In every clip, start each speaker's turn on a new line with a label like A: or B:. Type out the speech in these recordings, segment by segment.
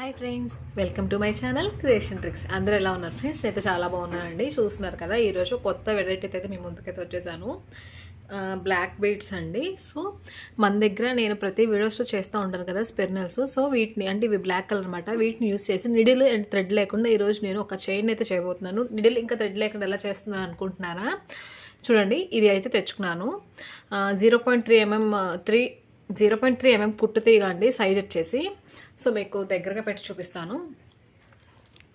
A: Hi friends welcome to my channel creation tricks. అందరూ ఎలా ఉన్నారు ఫ్రెండ్స్? అయితే చాలా బాగున్నానండి. చూస్తున్నారు కదా ఈరోజు కొత్త వెరైటీ అయితే మీ ముందుకైతే వచ్చేసాను. బ్లాక్ బీడ్స్ అండి. సో మన దగ్గర నేను ప్రతి వీడియోస్లో చేస్తూ ఉంటాను కదా స్పెర్నల్స్ సో వీటిని అంటే ఇవి బ్లాక్ కలర్ అనమాట వీటిని యూస్ చేసి నిడిల్ అండ్ థ్రెడ్ లేకుండా ఈరోజు నేను ఒక చైన్ అయితే చేయబోతున్నాను. నిడిల్ ఇంకా థ్రెడ్ లేకుండా ఎలా చేస్తున్నాను అనుకుంటున్నారా? చూడండి ఇది అయితే తెచ్చుకున్నాను. Zero point three mm three zero point three mm కుట్టు తీగ అండి సైజ్ వచ్చేసి. సో మీకు దగ్గరగా పెట్టి చూపిస్తాను.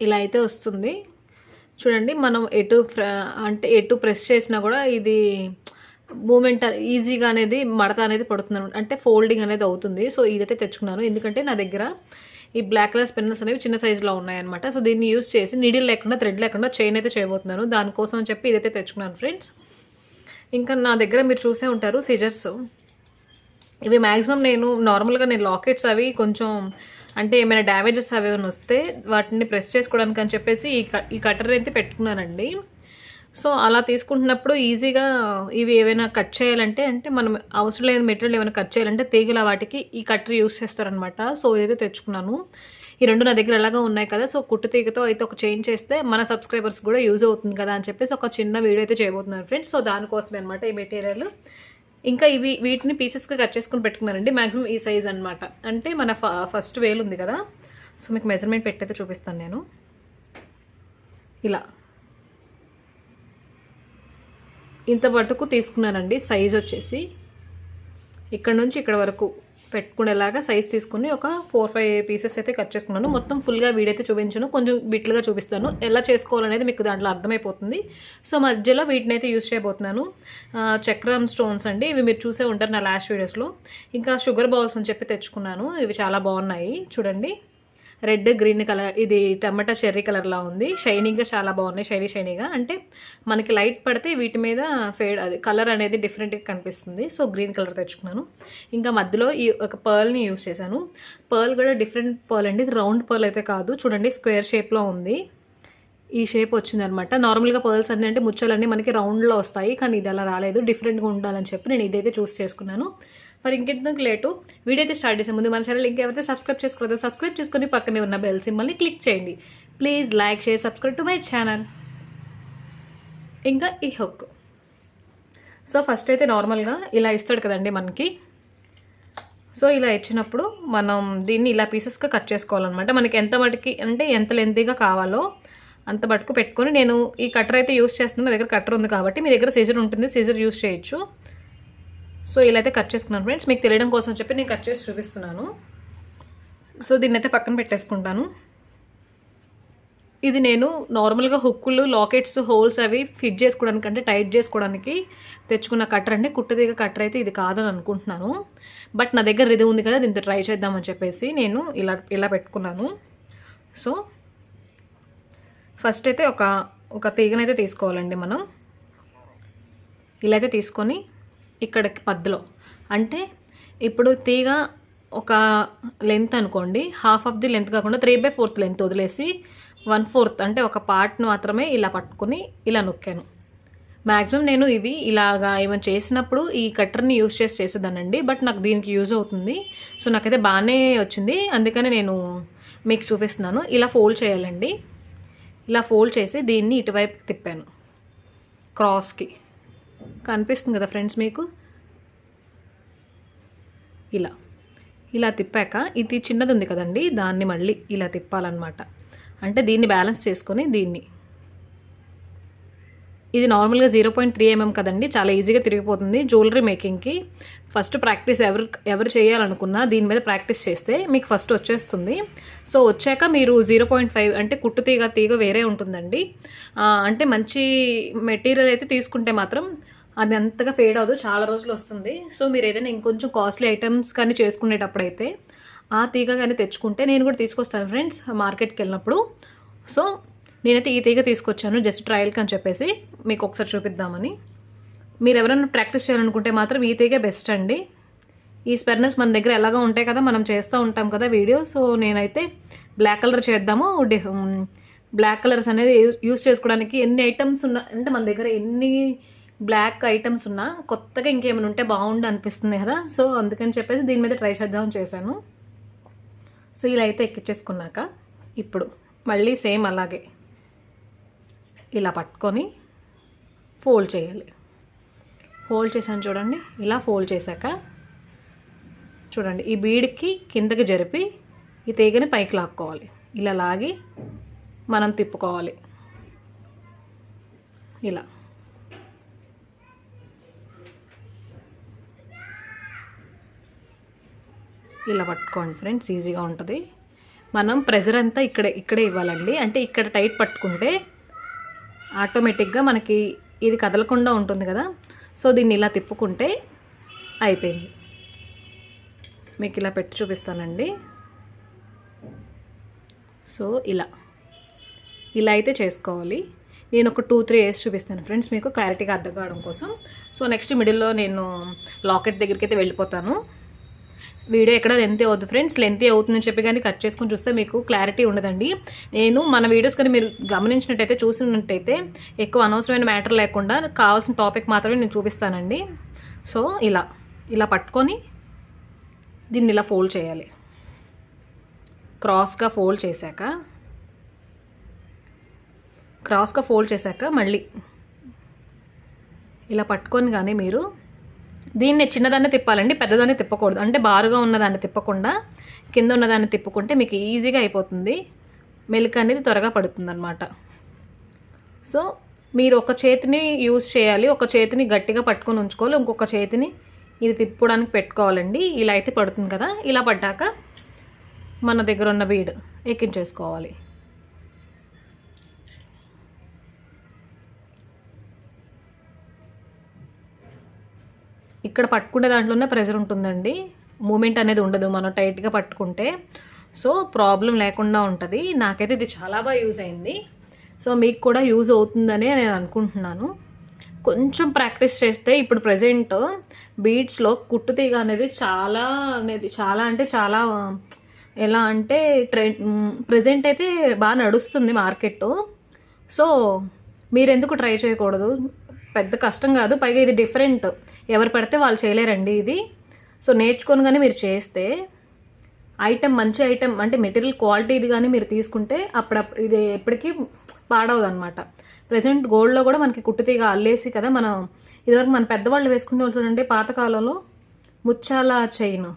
A: ఇలా అయితే వస్తుంది. చూడండి మనం ఎటు అంటే ఎటు ప్రెస్ చేసినా కూడా ఇది మూమెంట్ ఈజీగా అనేది మడత అనేది పడుతుంది అంటే ఫోల్డింగ్ అనేది అవుతుంది. సో ఇదైతే తెచ్చుకున్నాను. ఎందుకంటే నా దగ్గర ఈ బ్లాక్ కలర్ స్పిన్నర్స్ అనేవి చిన్న సైజులో ఉన్నాయన్నమాట. సో దీన్ని యూస్ చేసి నీడిల్ లేకుండా థ్రెడ్ లేకుండా చైన్ అయితే చేయబోతున్నాను. దానికోసం అని చెప్పి ఇదైతే తెచ్చుకున్నాను ఫ్రెండ్స్. ఇంకా నా దగ్గర మీరు చూసే ఉంటారు సిజర్స్. ఇవి మ్యాక్సిమం నేను నార్మల్గా నేను లాకెట్స్ అవి కొంచెం అంటే ఏమైనా డ్యామేజెస్ అవి ఏమైనా వస్తే వాటిని ప్రెస్ చేసుకోవడానికి అని చెప్పేసి ఈ క ఈ కటర్ అయితే పెట్టుకున్నానండి సో అలా తీసుకుంటున్నప్పుడు ఈజీగా ఇవి ఏమైనా కట్ చేయాలంటే అంటే మనం అవసరం లేని మెటీరియల్ ఏమైనా కట్ చేయాలంటే తీగల వాటికి ఈ కట్టర్ యూస్ చేస్తారనమాట సో ఇదైతే తెచ్చుకున్నాను. ఈ రెండు నా దగ్గర ఎలాగా ఉన్నాయి కదా సో కుట్టు తీగతో అయితే ఒక చేంజ్ చేస్తే మన సబ్స్క్రైబర్స్ కూడా యూజ్ అవుతుంది కదా అని చెప్పేసి ఒక చిన్న వీడియో అయితే చేయబోతున్నాను ఫ్రెండ్స్ సో దానికోసమే అనమాట ఈ మెటీరియల్ ఇంకా ఇవి వీటిని పీసెస్గా కట్ చేసుకుని పెట్టుకున్నానండి మ్యాక్సిమం ఈ సైజ్ అనమాట అంటే మన ఫ ఫస్ట్ వేలు ఉంది కదా. సో మీకు మెజర్మెంట్ పెట్టయితే చూపిస్తాను నేను. ఇలా. ఇంత మటుకు తీసుకున్నానండి. సైజ్ వచ్చేసి. ఇక్కడ నుంచి ఇక్కడ వరకు. పెట్టుకునేలాగా సైజ్ తీసుకుని ఒక ఫోర్ ఫైవ్ పీసెస్ అయితే కట్ చేసుకున్నాను. మొత్తం ఫుల్గా వీడైతే చూపించను. కొంచెం బిట్లుగా చూపిస్తాను. ఎలా చేసుకోవాలనేది మీకు దాంట్లో అర్థమైపోతుంది. సో మధ్యలో వీటిని అయితే యూస్ చేయబోతున్నాను చక్రం స్టోన్స్ అండి. ఇవి మీరు చూసే ఉంటారు నా లాస్ట్ వీడియోస్లో ఇంకా షుగర్ బౌల్స్ అని చెప్పి తెచ్చుకున్నాను. ఇవి చాలా బాగున్నాయి. చూడండి. రెడ్ గ్రీన్ కలర్ ఇది టమాటా చెర్రీ కలర్లా ఉంది. షైనీగా చాలా బాగున్నాయి షైనీ షైనీగా అంటే మనకి లైట్ పడితే వీటి మీద ఫేడ్ అది కలర్ అనేది డిఫరెంట్గా కనిపిస్తుంది. సో గ్రీన్ కలర్ తెచ్చుకున్నాను. ఇంకా మధ్యలో ఈ ఒక పర్ల్ని యూస్ చేశాను. పర్ల్ కూడా డిఫరెంట్ పర్ల్ అండి. ఇది రౌండ్ పర్ల్ అయితే కాదు. చూడండి స్క్వేర్ షేప్లో ఉంది. ఈ షేప్ వచ్చిందనమాట. నార్మల్గా పర్ల్స్ అన్నీ అంటే ముచ్చలన్నీ మనకి రౌండ్లో వస్తాయి. కానీ ఇది అలా రాలేదు. డిఫరెంట్గా ఉండాలని చెప్పి నేను ఇదైతే చూస్ చేసుకున్నాను. మరి ఇంకెందుకు లేటు? వీడియో అయితే స్టార్ట్ చేసే ముందు మన ఛానల్ ఇంకెవరైతే సబ్స్క్రైబ్ చేసుకోలేదో సబ్స్క్రైబ్ చేసుకొని పక్కనే ఉన్న బెల్ సింబల్ని క్లిక్ చేయండి. Please like share subscribe to my channel ఇంకా ఈ హుక్ సో ఫస్ట్ అయితే నార్మల్గా ఇలా ఇస్తాడు కదండి మనకి. సో ఇలా ఇచ్చినప్పుడు మనం దీన్ని ఇలా పీసెస్గా కట్ చేసుకోవాలన్నమాట. మనకి ఎంత మటుకి అంటే ఎంత లెంతీగా కావాలో అంత మటుకు పెట్టుకొని నేను ఈ కట్టర్ అయితే యూస్ చేస్తున్నాను నా దగ్గర కట్టర్ ఉంది కాబట్టి మీ దగ్గర సీజర్ ఉంటుంది. సీజర్ యూస్ చేయొచ్చు. సో ఇలా అయితే కట్ చేసుకున్నాను ఫ్రెండ్స్. మీకు తెలియడం కోసం చెప్పి నేను కట్ చేసి చూపిస్తున్నాను. సో దీన్ని అయితే పక్కన పెట్టేసుకుంటాను. ఇది నేను నార్మల్గా హుక్కులు లాకెట్స్ హోల్స్ అవి ఫిట్ చేసుకోవడానికి అంటే టైట్ చేసుకోవడానికి తెచ్చుకున్న కట్టర్ అంటే కుట్టదీగ కట్టర్ అయితే ఇది కాదని అనుకుంటున్నాను. బట్ నా దగ్గర ఇది ఉంది కదా దీంతో ట్రై చేద్దామని చెప్పేసి నేను ఇలా ఇలా పెట్టుకున్నాను. సో ఫస్ట్ అయితే ఒక ఒక తీగనైతే తీసుకోవాలండి మనం. ఇలా అయితే తీసుకొని ఇక్కడికి మధ్యలో. అంటే ఇప్పుడు తీగ ఒక లెంత్ అనుకోండి హాఫ్ ఆఫ్ ది లెంత్ కాకుండా త్రీ బై ఫోర్త్ లెంత్ వదిలేసి వన్ ఫోర్త్ అంటే ఒక పార్ట్ని మాత్రమే ఇలా పట్టుకొని ఇలా నొక్కాను. మ్యాక్సిమం నేను ఇవి ఇలాగా ఏమైనా చేసినప్పుడు ఈ కట్టర్ని యూజ్ చేసి చేసేదానండి బట్ నాకు దీనికి యూజ్ అవుతుంది. సో నాకైతే బాగానే వచ్చింది. అందుకని నేను మీకు చూపిస్తున్నాను. ఇలా ఫోల్డ్ చేయాలండి. ఇలా ఫోల్డ్ చేసి దీన్ని ఇటువైపు తిప్పాను. క్రాస్కి కనిపిస్తుంది కదా ఫ్రెండ్స్ మీకు? ఇలా. ఇలా తిప్పాక ఇది చిన్నది ఉంది కదండి దాన్ని మళ్ళీ ఇలా తిప్పాలన్నమాట. అంటే దీన్ని బ్యాలెన్స్ చేసుకొని దీన్ని. ఇది నార్మల్గా జీరో పాయింట్ త్రీ ఎంఎం కదండి చాలా ఈజీగా తిరిగిపోతుంది జ్యువెలరీ మేకింగ్కి. ఫస్ట్ ప్రాక్టీస్ ఎవరు ఎవరు చేయాలనుకున్నా దీని మీద ప్రాక్టీస్ చేస్తే మీకు ఫస్ట్ వచ్చేస్తుంది. సో వచ్చాక మీరు జీరో పాయింట్ ఫైవ్ అంటే కుట్టు తీగ తీగ వేరే ఉంటుందండి. అంటే మంచి మెటీరియల్ అయితే తీసుకుంటే మాత్రం అది అంతగా ఫేడ్ అవ్వదు చాలా రోజులు వస్తుంది. సో మీరు ఏదైనా ఇంకొంచెం కాస్ట్లీ ఐటమ్స్ కానీ చేసుకునేటప్పుడైతే ఆ తీగ కానీ తెచ్చుకుంటే నేను కూడా తీసుకొస్తాను ఫ్రెండ్స్ మార్కెట్కి వెళ్ళినప్పుడు. సో నేనైతే ఈ తీగ తీసుకొచ్చాను జస్ట్ ట్రయల్కి అని చెప్పేసి మీకు ఒకసారి చూపిద్దామని. మీరు ఎవరైనా ప్రాక్టీస్ చేయాలనుకుంటే మాత్రం ఈ తీగే బెస్ట్ అండి. ఈ స్పెర్నెస్ మన దగ్గర ఎలాగో ఉంటాయి కదా మనం చేస్తూ ఉంటాం కదా వీడియో సో నేనైతే బ్లాక్ కలర్ చేద్దాము. బ్లాక్ కలర్స్ అనేది యూస్ చేసుకోవడానికి ఎన్ని ఐటమ్స్ ఉన్నా అంటే మన దగ్గర ఎన్ని బ్లాక్ ఐటమ్స్ ఉన్నా కొత్తగా ఇంకేమైనా ఉంటే బాగుండు అనిపిస్తుంది కదా. సో అందుకని చెప్పేసి దీని మీద ట్రై చేద్దామని చేశాను. సో ఇలా అయితే ఎక్కించేసుకున్నాక ఇప్పుడు మళ్ళీ సేమ్ అలాగే ఇలా పట్టుకొని ఫోల్డ్ చేయాలి. ఫోల్డ్ చేశాను చూడండి. ఇలా ఫోల్డ్ చేశాక చూడండి ఈ బీడ్కి కిందకి జరిపి ఈ తీగని పైకి లాక్కోవాలి. ఇలా లాగి మనం తిప్పుకోవాలి. ఇలా. ఇలా పట్టుకోండి ఫ్రెండ్స్ ఈజీగా ఉంటుంది. మనం ప్రెజర్ అంతా ఇక్కడే ఇక్కడే ఇవ్వాలండి. అంటే ఇక్కడ టైట్ పట్టుకుంటే ఆటోమేటిక్గా మనకి ఇది కదలకుండా ఉంటుంది కదా. సో దీన్ని ఇలా తిప్పుకుంటే అయిపోయింది. మీకు ఇలా పెట్టి చూపిస్తానండి. సో ఇలా. ఇలా అయితే చేసుకోవాలి. నేను ఒక టూ త్రీ వేసి చూపిస్తాను ఫ్రెండ్స్ మీకు క్లారిటీగా అర్థం కావడం కోసం. సో నెక్స్ట్ మిడిల్లో నేను లాకెట్ దగ్గరికి అయితే వెళ్ళిపోతాను. వీడియో ఎక్కడ లెంత్ అవుతుంది ఫ్రెండ్స్ లెంత్ అవుతుందని చెప్పి కానీ కట్ చేసుకొని చూస్తే మీకు క్లారిటీ ఉండదండి. నేను మన వీడియోస్ కానీ మీరు గమనించినట్టయితే చూసినట్టయితే ఎక్కువ అనవసరమైన మ్యాటర్ లేకుండా కావాల్సిన టాపిక్ మాత్రమే నేను చూపిస్తానండి. సో ఇలా. ఇలా పట్టుకొని దీన్ని ఇలా ఫోల్డ్ చేయాలి. క్రాస్గా ఫోల్డ్ చేశాక క్రాస్గా ఫోల్డ్ చేశాక మళ్ళీ ఇలా పట్టుకొని కానీ మీరు దీన్ని చిన్నదాన్ని తిప్పాలండి పెద్దదాన్ని తిప్పకూడదు. అంటే బారుగా ఉన్నదాన్ని తిప్పకుండా కింద ఉన్నదాన్ని తిప్పుకుంటే మీకు ఈజీగా అయిపోతుంది. మెలిక అనేది త్వరగా పడుతుంది అనమాట సో మీరు ఒక చేతిని యూజ్ చేయాలి ఒక చేతిని గట్టిగా పట్టుకొని ఉంచుకోవాలి ఇంకొక చేతిని ఇది తిప్పడానికి పెట్టుకోవాలండి. ఇలా అయితే పడుతుంది కదా. ఇలా పడ్డాక మన దగ్గర ఉన్న బీడ్ ఎక్కించేసుకోవాలి. ఇక్కడ పట్టుకునే దాంట్లోనే ప్రెజర్ ఉంటుందండి. మూమెంట్ అనేది ఉండదు. మనం టైట్గా పట్టుకుంటే. సో ప్రాబ్లం లేకుండా ఉంటుంది. నాకైతే ఇది చాలా బాగా యూజ్ అయింది. సో మీకు కూడా యూజ్ అవుతుందని నేను అనుకుంటున్నాను. కొంచెం ప్రాక్టీస్ చేస్తే ఇప్పుడు ప్రజెంట్ బీట్స్లో కుట్టు తీగ అనేది చాలా అనేది చాలా అంటే చాలా ఎలా అంటే ట్రెండ్ ప్రజెంట్ అయితే బాగా నడుస్తుంది మార్కెట్. సో మీరు ఎందుకు ట్రై చేయకూడదు? పెద్ద కష్టం కాదు. పైగా ఇది డిఫరెంట్. ఎవరు పడితే వాళ్ళు చేయలేరండి ఇది. సో నేర్చుకొని కానీ మీరు చేస్తే ఐటెం మంచి ఐటెం అంటే మెటీరియల్ క్వాలిటీ ఇది కానీ మీరు తీసుకుంటే అప్పుడప్పుడు ఇది ఎప్పటికీ పాడవదు అనమాట ప్రజెంట్ గోల్డ్లో కూడా మనకి కుట్టుతీగ అల్లేసి కదా మనం ఇదివరకు మన పెద్దవాళ్ళు వేసుకునే వాళ్ళు చూడండి పాతకాలంలో ముచ్చాల చైన్.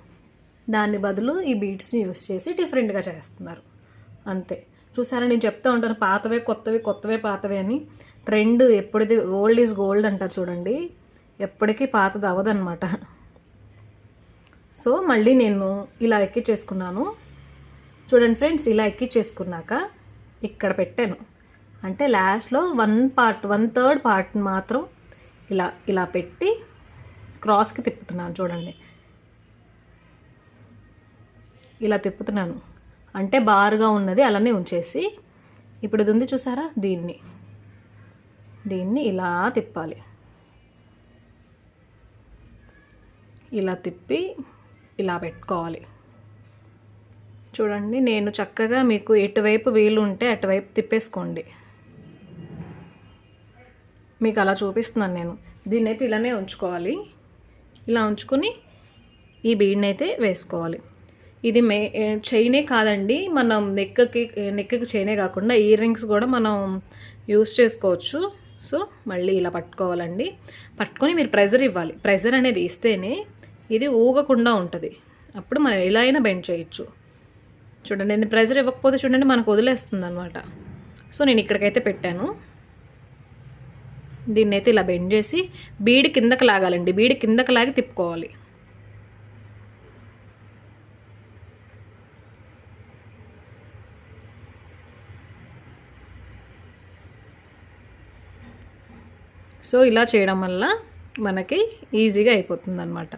A: దాని బదులు ఈ బీడ్స్ని యూస్ చేసి డిఫరెంట్గా చేస్తున్నారు. అంతే. చూసారా నేను చెప్తూ ఉంటాను పాతవే కొత్తవి కొత్తవే పాతవే అని. ట్రెండ్ ఎప్పుడైతే ఓల్డ్ ఈజ్ గోల్డ్ అంటారు చూడండి. ఎప్పటికీ పాతది అవ్వదన్నమాట సో మళ్ళీ నేను ఇలా ఎక్కిచ్చేసుకున్నాను చూడండి ఫ్రెండ్స్ ఇలా ఎక్కిచ్చేసుకున్నాక ఇక్కడ పెట్టాను. అంటే లాస్ట్లో one part one third part మాత్రం ఇలా ఇలా పెట్టి క్రాస్కి తిప్పుతున్నాను చూడండి. ఇలా తిప్పుతున్నాను. అంటే బారుగా ఉన్నది అలానే ఉంచేసి ఇప్పుడు ఇది ఉంది చూసారా? దీన్ని. దీన్ని ఇలా తిప్పాలి. ఇలా తిప్పి ఇలా పెట్టుకోవాలి. చూడండి నేను చక్కగా మీకు ఎటువైపు వీలు ఉంటే అటువైపు తిప్పేసుకోండి. మీకు అలా చూపిస్తున్నాను నేను. దీన్ని అయితే ఇలానే ఉంచుకోవాలి. ఇలా ఉంచుకొని ఈ బీడ్ని అయితే వేసుకోవాలి. ఇది మే చైనే కాదండి మనం నెక్కకి నెక్కకి చైనే కాకుండా ఇయర్ రింగ్స్ కూడా మనం యూస్ చేసుకోవచ్చు. సో మళ్ళీ ఇలా పట్టుకోవాలండి. పట్టుకొని మీరు ప్రెజర్ ఇవ్వాలి. ప్రెజర్ అనేది ఇస్తేనే ఇది ఊగకుండా ఉంటుంది. అప్పుడు మనం ఎలా అయినా బెండ్ చేయొచ్చు. చూడండి నేను ప్రెజర్ ఇవ్వకపోతే చూడండి మనకు వదిలేస్తుంది అనమాట సో నేను ఇక్కడికైతే పెట్టాను. దీన్ని అయితే ఇలా బెండ్ చేసి బీడి కిందకి లాగాలండి. బీడి కిందకి లాగి తిప్పుకోవాలి. సో ఇలా చేయడం వల్ల మనకి ఈజీగా అయిపోతుంది అనమాట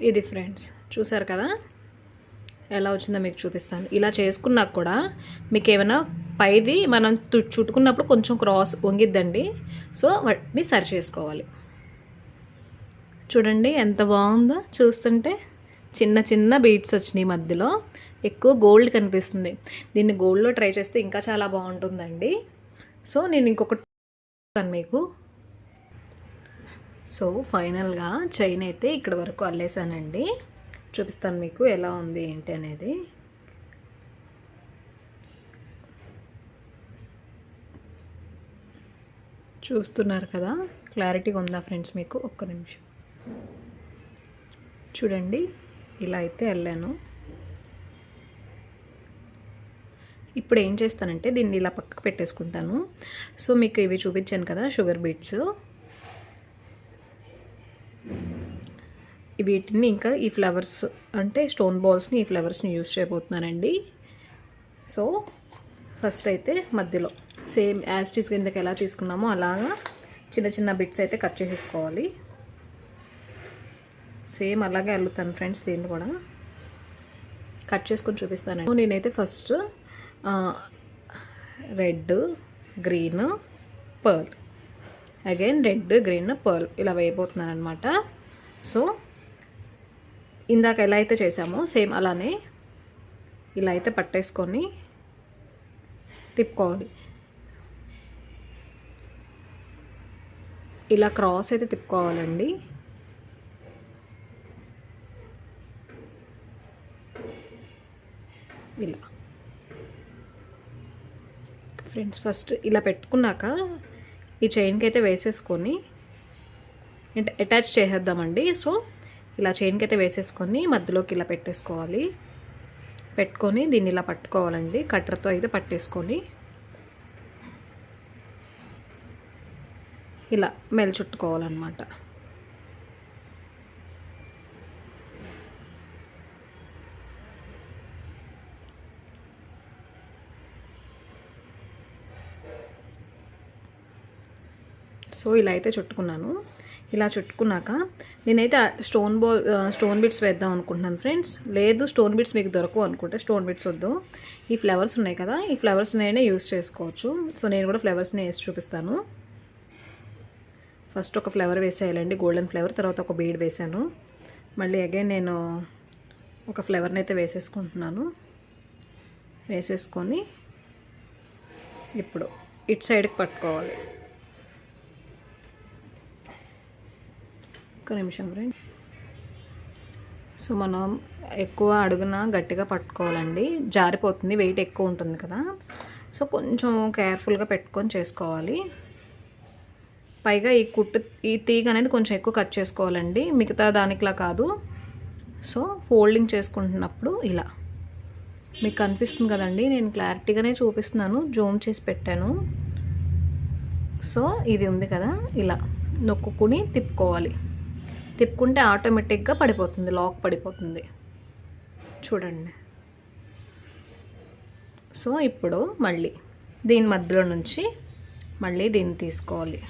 A: ఇది ఫ్రెండ్స్ చూసారు కదా? ఎలా వచ్చిందో మీకు చూపిస్తాను. ఇలా చేసుకున్నాక కూడా మీకు ఏమైనా పైది మనం చుట్టుకున్నప్పుడు కొంచెం క్రాస్ వంగిద్దండి. సో వాటిని సరి చేసుకోవాలి. చూడండి ఎంత బాగుందో చూస్తుంటే. చిన్న చిన్న బీట్స్ వచ్చినాయి మధ్యలో. ఎక్కువ గోల్డ్ కనిపిస్తుంది. దీన్ని గోల్డ్లో ట్రై చేస్తే ఇంకా చాలా బాగుంటుందండి. సో నేను ఇంకొకటి మీకు. సో ఫైనల్గా చైన్ అయితే ఇక్కడ వరకు అల్లేసానండి. చూపిస్తాను మీకు ఎలా ఉంది ఏంటి అనేది. చూస్తున్నారు కదా? క్లారిటీగా ఉందా ఫ్రెండ్స్ మీకు? ఒక్క నిమిషం. చూడండి ఇలా అయితే వెళ్ళాను ఇప్పుడు ఏం చేస్తానంటే దీన్ని ఇలా పక్కకు పెట్టేసుకుంటాను. సో మీకు ఇవి చూపించాను కదా షుగర్ బీట్స్. వీటిని ఇంకా ఈ ఫ్లవర్స్ అంటే స్టోన్ బాల్స్ని ఈ ఫ్లవర్స్ని యూజ్ చేయబోతున్నానండి. సో ఫస్ట్ అయితే మధ్యలో సేమ్ యాస్టీస్ కిందకి ఎలా తీసుకున్నామో అలాగా చిన్న చిన్న బిట్స్ అయితే కట్ చేసేసుకోవాలి. సేమ్ అలాగే అల్లుతాను ఫ్రెండ్స్ దీన్ని కూడా. కట్ చేసుకొని చూపిస్తాను నేనైతే first red green pearl. Again red green pearl ఇలా వేయబోతున్నాను అనమాట సో ఇందాక ఎలా అయితే చేసామో సేమ్ అలానే ఇలా అయితే పట్టేసుకొని తిప్పుకోవాలి. ఇలా క్రాస్ అయితే తిప్పుకోవాలండి. ఇలా. ఫ్రెండ్స్ ఫస్ట్ ఇలా పెట్టుకున్నాక ఈ చైన్కి అయితే వేసేసుకొని అంటే అటాచ్ చేసేద్దామండి. సో ఇలా చైన్కి అయితే వేసేసుకొని మధ్యలోకి ఇలా పెట్టేసుకోవాలి. పెట్టుకొని దీన్ని ఇలా పట్టుకోవాలండి. కట్టర్తో అయితే పట్టేసుకొని. ఇలా మెల్ చుట్టుకోవాలన్నమాట సో ఇలా అయితే చుట్టుకున్నాను. ఇలా చుట్టుకున్నాక నేనైతే స్టోన్ బాల్ స్టోన్ బిట్స్ వేద్దాం అనుకుంటున్నాను ఫ్రెండ్స్. లేదు స్టోన్ బిట్స్ మీకు దొరకవు అనుకుంటే స్టోన్ బిట్స్ వద్దు. ఈ ఫ్లవర్స్ ఉన్నాయి కదా ఈ ఫ్లవర్స్ నేనే యూస్ చేసుకోవచ్చు. సో నేను కూడా ఫ్లవర్స్ని వేసి చూపిస్తాను. ఫస్ట్ ఒక ఫ్లవర్ వేసేయాలండి గోల్డెన్ ఫ్లవర్ తర్వాత ఒక బీడ్ వేసాను మళ్ళీ అగైన్ నేను ఒక ఫ్లవర్ని అయితే వేసేసుకుంటున్నాను. వేసేసుకొని ఇప్పుడు ఇటు సైడ్కి పట్టుకోవాలి. ఒక్క నిమిషం ఫ్రెండ్ సో మనం ఎక్కువ అడుగున గట్టిగా పట్టుకోవాలండి. జారిపోతుంది వెయిట్ ఎక్కువ ఉంటుంది కదా. సో కొంచెం కేర్ఫుల్గా పెట్టుకొని చేసుకోవాలి. పైగా ఈ కుట్టు ఈ తీగ అనేది కొంచెం ఎక్కువ కట్ చేసుకోవాలండి. మిగతా దానికిలా కాదు. సో ఫోల్డింగ్ చేసుకుంటున్నప్పుడు ఇలా. మీకు కనిపిస్తుంది కదండి నేను క్లారిటీగానే చూపిస్తున్నాను. జూమ్ చేసి పెట్టాను. సో ఇది ఉంది కదా ఇలా. నొక్కుని తిప్పుకోవాలి. తిప్పుకుంటే ఆటోమేటిక్గా పడిపోతుంది లాక్ పడిపోతుంది. చూడండి. సో ఇప్పుడు మళ్ళీ దీని మధ్యలో నుంచి మళ్ళీ దీన్ని తీసుకోవాలి.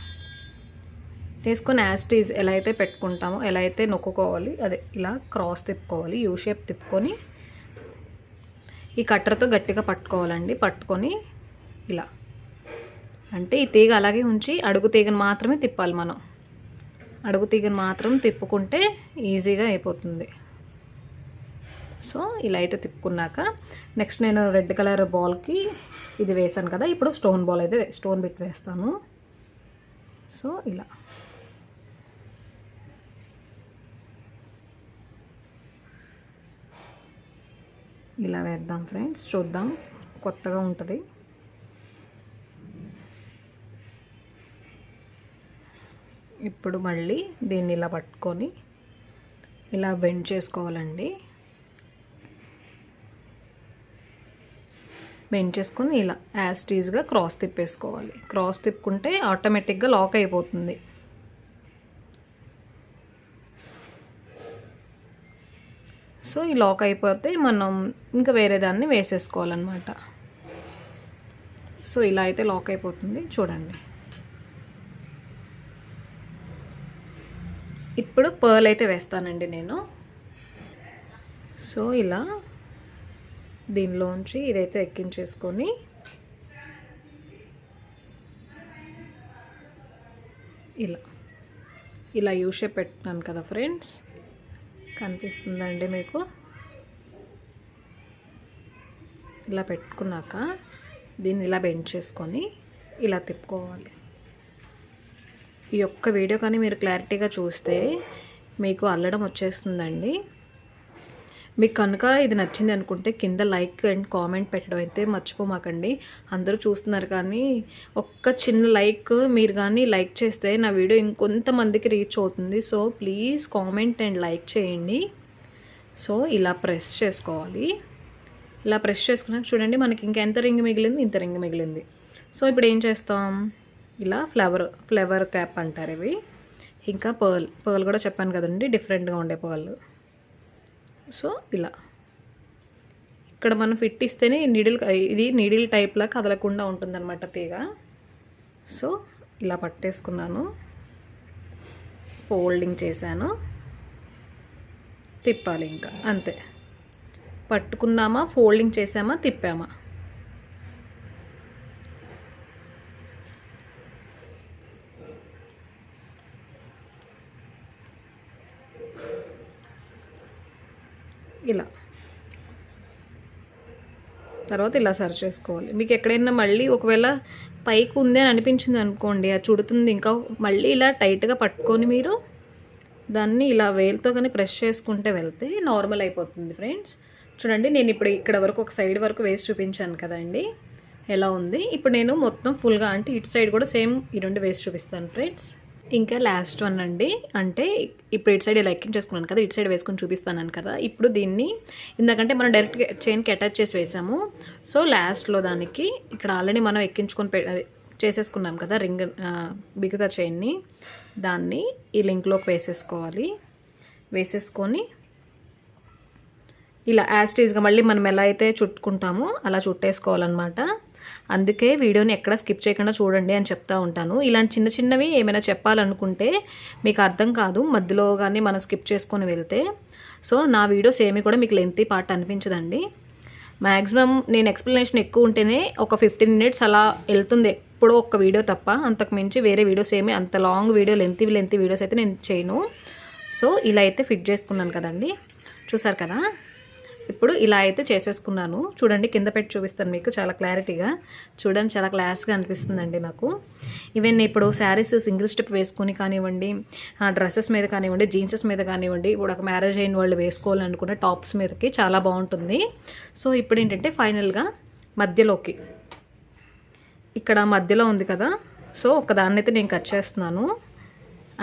A: తీసుకొని యాస్టీజ్ ఎలా అయితే పెట్టుకుంటామో ఎలా అయితే నొక్కుకోవాలి అదే ఇలా క్రాస్ తిప్పుకోవాలి యూ షేప్ తిప్పుకొని ఈ కట్టర్తో గట్టిగా పట్టుకోవాలండి. పట్టుకొని ఇలా. అంటే ఈ తీగ అలాగే ఉంచి అడుగు తీగను మాత్రమే తిప్పాలి మనం. అడుగు తీగను మాత్రం తిప్పుకుంటే ఈజీగా అయిపోతుంది. సో ఇలా అయితే తిప్పుకున్నాక నెక్స్ట్ నేను రెడ్ కలర్ బాల్కి ఇది వేసాను కదా ఇప్పుడు స్టోన్ బాల్ అయితే స్టోన్ బిట్ వేస్తాను. సో ఇలా. ఇలా వేద్దాం ఫ్రెండ్స్ చూద్దాం కొత్తగా ఉంటుంది. ఇప్పుడు మళ్ళీ దీన్ని ఇలా పట్టుకొని ఇలా బెండ్ చేసుకోవాలండి. బెండ్ చేసుకొని ఇలా యాస్టీజ్గా క్రాస్ తిప్పేసుకోవాలి. క్రాస్ తిప్పుకుంటే ఆటోమేటిక్గా లాక్ అయిపోతుంది. సో ఈ లాక్ అయిపోతే మనం ఇంకా వేరే దాన్ని వేసేసుకోవాలన్నమాట. సో ఇలా అయితే లాక్ అయిపోతుంది. చూడండి. ఇప్పుడు పర్ల్ అయితే వేస్తానండి నేను. సో ఇలా దీనిలోంచి ఇదైతే ఎక్కించేసుకొని ఇలా ఇలా యూషే పెట్టినాను కదా ఫ్రెండ్స్. కనిపిస్తుందండి మీకు? ఇలా పెట్టుకున్నాక దీన్ని ఇలా బెండ్ చేసుకొని ఇలా తిప్పుకోవాలి. ఈ యొక్క వీడియో కానీ మీరు క్లారిటీగా చూస్తే మీకు అల్లడం వచ్చేస్తుందండి. మీకు కనుక ఇది నచ్చింది అనుకుంటే కింద లైక్ అండ్ కామెంట్ పెట్టడం అయితే మర్చిపోమాకండి. అందరూ చూస్తున్నారు కానీ ఒక్క చిన్న లైక్ మీరు కానీ లైక్ చేస్తే నా వీడియో ఇంకొంతమందికి రీచ్ అవుతుంది. So please comment and like చేయండి. సో ఇలా ప్రెస్ చేసుకోవాలి. ఇలా ప్రెస్ చేసుకున్నాక చూడండి మనకి ఇంకెంత రింగ్ మిగిలింది ఇంత రింగ్ మిగిలింది. సో ఇప్పుడు ఏం చేస్తాం? ఇలా ఫ్లవర్ ఫ్లవర్ క్యాప్ అంటారు ఇవి. ఇంకా పర్ల్ పర్ల్ కూడా చెప్పాను కదండి డిఫరెంట్గా ఉండే పర్ల్ సో ఇలా. ఇక్కడ మనం ఫిట్ ఇస్తేనే నీడిల్ ఇది నీడిల్ టైప్లా కదలకుండా ఉంటుందన్నమాట తీగ. సో ఇలా పట్టేసుకున్నాను. ఫోల్డింగ్ చేశాను. తిప్పాలి ఇంకా అంతే. పట్టుకున్నామా ఫోల్డింగ్ చేసామా తిప్పామా ఇలా తర్వాత ఇలా సర్చ్ చేసుకోవాలి. మీకు ఎక్కడైనా మళ్ళీ ఒకవేళ పైకి ఉంది అని అనిపించింది అనుకోండి అది చుడుతుంది ఇంకా మళ్ళీ ఇలా టైట్గా పట్టుకొని మీరు దాన్ని ఇలా వేలుతో కానీ ప్రెస్ చేసుకుంటే వెళ్తే నార్మల్ అయిపోతుంది ఫ్రెండ్స్. చూడండి నేను ఇప్పుడు ఇక్కడ వరకు ఒక సైడ్ వరకు వేసి చూపించాను కదండి ఎలా ఉంది. ఇప్పుడు నేను మొత్తం ఫుల్గా అంటే ఇటు సైడ్ కూడా సేమ్ ఈ రెండు వేసి చూపిస్తాను ఫ్రెండ్స్. ఇంకా లాస్ట్ వన్ అండి. అంటే ఇప్పుడు ఇటు సైడ్ ఇలా ఎక్కించేసుకున్నాను కదా ఇటు సైడ్ వేసుకొని చూపిస్తాను కదా. ఇప్పుడు దీన్ని ఇందాకంటే మనం డైరెక్ట్గా చైన్కి అటాచ్ చేసి వేసాము. సో లాస్ట్లో దానికి ఇక్కడ ఆల్రెడీ మనం ఎక్కించుకొని చేసేసుకున్నాం కదా రింగ్ బిగతా చైన్ని దాన్ని ఈ లింక్లోకి వేసేసుకోవాలి. వేసేసుకొని ఇలా యాస్టీజ్గా మళ్ళీ మనం ఎలా అయితే చుట్టుకుంటామో అలా చుట్టేసుకోవాలన్నమాట. అందుకే వీడియోని ఎక్కడ స్కిప్ చేయకుండా చూడండి అని చెప్తా ఉంటాను. ఇలాంటి చిన్న చిన్నవి ఏమైనా చెప్పాలనుకుంటే మీకు అర్థం కాదు మధ్యలో కానీ మనం స్కిప్ చేసుకొని వెళ్తే. సో నా వీడియోస్ ఏమి కూడా మీకు లెంతీ పార్ట్ అనిపించదండి. మ్యాక్సిమం నేను ఎక్స్ప్లెనేషన్ ఎక్కువ ఉంటేనే ఒక ఫిఫ్టీన్ మినిట్స్ అలా వెళ్తుంది ఎప్పుడో ఒక వీడియో తప్ప. అంతకు మించి వేరే వీడియోస్ ఏమి అంత long video length length videos అయితే నేను చేయను. సో ఇలా అయితే ఫిట్ చేసుకున్నాను కదండి. చూసారు కదా? ఇప్పుడు ఇలా అయితే చేసేసుకున్నాను. చూడండి కింద పెట్టి చూపిస్తాను మీకు చాలా క్లారిటీగా. చూడండి చాలా క్లాస్గా అనిపిస్తుందండి నాకు. ఈవెన్ ఇప్పుడు శారీస్ సింగిల్ స్టెప్ వేసుకొని కానివ్వండి డ్రెస్సెస్ మీద కానివ్వండి జీన్సెస్ మీద కానివ్వండి ఇప్పుడు ఒక మ్యారేజ్ అయిన వాళ్ళు వేసుకోవాలనుకున్న టాప్స్ మీదకి చాలా బాగుంటుంది. సో ఇప్పుడు ఏంటంటే ఫైనల్గా మధ్యలోకి. ఇక్కడ మధ్యలో ఉంది కదా. సో ఒకదాన్నైతే నేను కట్ చేస్తున్నాను.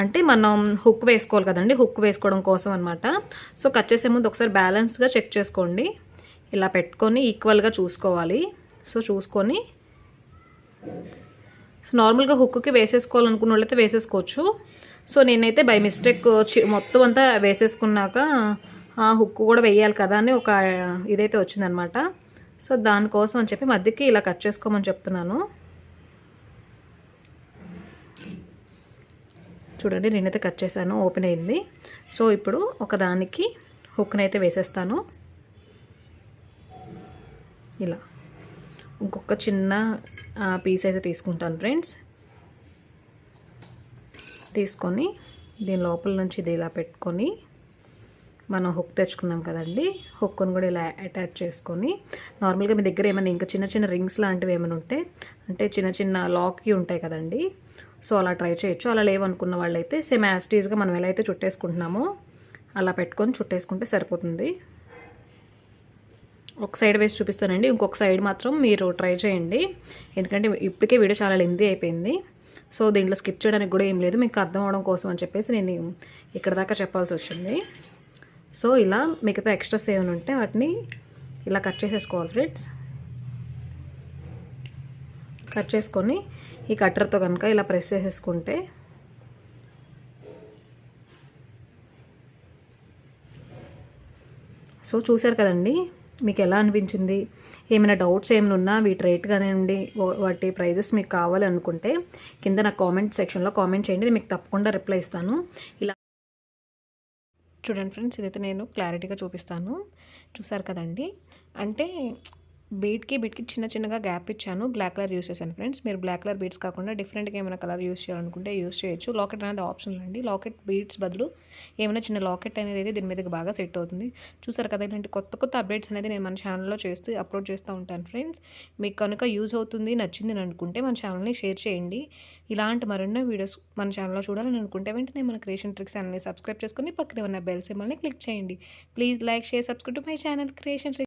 A: అంటే మనం హుక్ వేసుకోవాలి కదండి హుక్ వేసుకోవడం కోసం అనమాట సో కట్ చేసే ముందు ఒకసారి బ్యాలెన్స్గా చెక్ చేసుకోండి. ఇలా పెట్టుకొని ఈక్వల్గా చూసుకోవాలి. సో చూసుకొని నార్మల్గా హుక్కి వేసేసుకోవాలనుకున్న వాళ్ళైతే వేసేసుకోవచ్చు. సో నేనైతే బై మిస్టేక్ మొత్తం అంతా వేసేసుకున్నాక ఆ హుక్ కూడా వేయాలి కదా అని ఒక ఇదైతే వచ్చిందనమాట సో దానికోసం అని చెప్పి మధ్యకి ఇలా కట్ చేసుకోమని చెప్తున్నాను. చూడండి నేనైతే కట్ చేశాను ఓపెన్ అయింది. సో ఇప్పుడు ఒకదానికి హుక్ని అయితే వేసేస్తాను. ఇలా. ఇంకొక చిన్న పీస్ అయితే తీసుకుంటాను ఫ్రెండ్స్ తీసుకొని దీని లోపల నుంచి ఇది ఇలా పెట్టుకొని మనం హుక్ తెచ్చుకున్నాం కదండి హుక్ను కూడా ఇలా అటాచ్ చేసుకొని నార్మల్గా మీ దగ్గర ఏమైనా ఇంకా చిన్న చిన్న రింగ్స్ లాంటివి ఏమైనా ఉంటే అంటే చిన్న చిన్న లాక్కి ఉంటాయి కదండి సో అలా ట్రై చేయొచ్చు. అలా లేవనుకున్న వాళ్ళైతే సేమ్ యాస్టీజ్గా మనం ఎలా అయితే చుట్టేసుకుంటున్నామో అలా పెట్టుకొని చుట్టేసుకుంటే సరిపోతుంది. ఒక సైడ్ వేసి చూపిస్తానండి. ఇంకొక సైడ్ మాత్రం మీరు ట్రై చేయండి. ఎందుకంటే ఇప్పటికే వీడియో చాలా లెంది అయిపోయింది. సో దీంట్లో స్కిప్ చేయడానికి కూడా ఏం లేదు. మీకు అర్థం అవడం కోసం అని చెప్పేసి నేను ఇక్కడ దాకా చెప్పాల్సి వచ్చింది. సో ఇలా మిగతా ఎక్స్ట్రాస్ ఏమైనా ఉంటే వాటిని ఇలా కట్ చేసేసుకోవాలి ఫ్రెండ్స్ కట్ చేసుకొని ఈ కట్టర్తో కనుక ఇలా ప్రెస్ చేసేసుకుంటే సో చూసారు కదండి మీకు ఎలా అనిపించింది? ఏమైనా డౌట్స్ ఏమైనా ఉన్నా వీటి రేట్ కానివ్వండి వాటి ప్రైజెస్ మీకు కావాలనుకుంటే కింద నా కామెంట్ సెక్షన్లో కామెంట్ చేయండి మీకు తప్పకుండా రిప్లై ఇస్తాను. ఇలా చూడండి ఫ్రెండ్స్ ఇదైతే నేను క్లారిటీగా చూపిస్తాను. చూసారు కదండి అంటే బీట్కి బీట్కి చిన్న చిన్నగా గ్యాప్ ఇచ్చాను. బ్లాక్ కలర్ యూస్ చేశాను ఫ్రెండ్స్. మీరు బ్లాక్ కలర్ బీట్స్ కాకుండా డిఫరెంట్గా ఏమైనా కలర్ యూస్ చేయాలనుకుంటే యూస్ చేయొచ్చు. లాకెట్ అనేది ఆప్షన్ అండి. లాకెట్ బీట్స్ బదులు ఏమైనా చిన్న లాకెట్ అనేది దీని మీదకి బాగా సెట్ అవుతుంది. చూసారు కదా ఇలాంటి కొత్త కొత్త అప్డేట్స్ అనేది నేను మన ఛానల్లో చేస్తూ అప్లోడ్ చేస్తూ ఉంటాను ఫ్రెండ్స్. మీకు కనుక యూజ్ అవుతుంది నచ్చింది అని అనుకుంటే మన ఛానల్ని షేర్ చేయండి. ఇలాంటి మరెన్నో వీడియోస్ మన ఛానల్లో చూడాలని అనుకుంటే వెంటనే మన క్రియేషన్ ట్రిక్స్ ఛానల్ని సబ్స్క్రైబ్ చేసుకొని పక్కన ఉన్న బెల్ సింబల్ని క్లిక్ చేయండి. Please like share subscribe to my channel creation